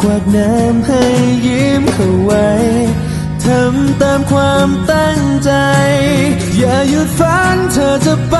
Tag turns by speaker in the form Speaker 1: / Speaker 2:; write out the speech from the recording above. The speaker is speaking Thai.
Speaker 1: ควักน้ำให้ยิ้มเข้าไว้ทำตามความตั้งใจ อย่าหยุดฝันเธอจะไป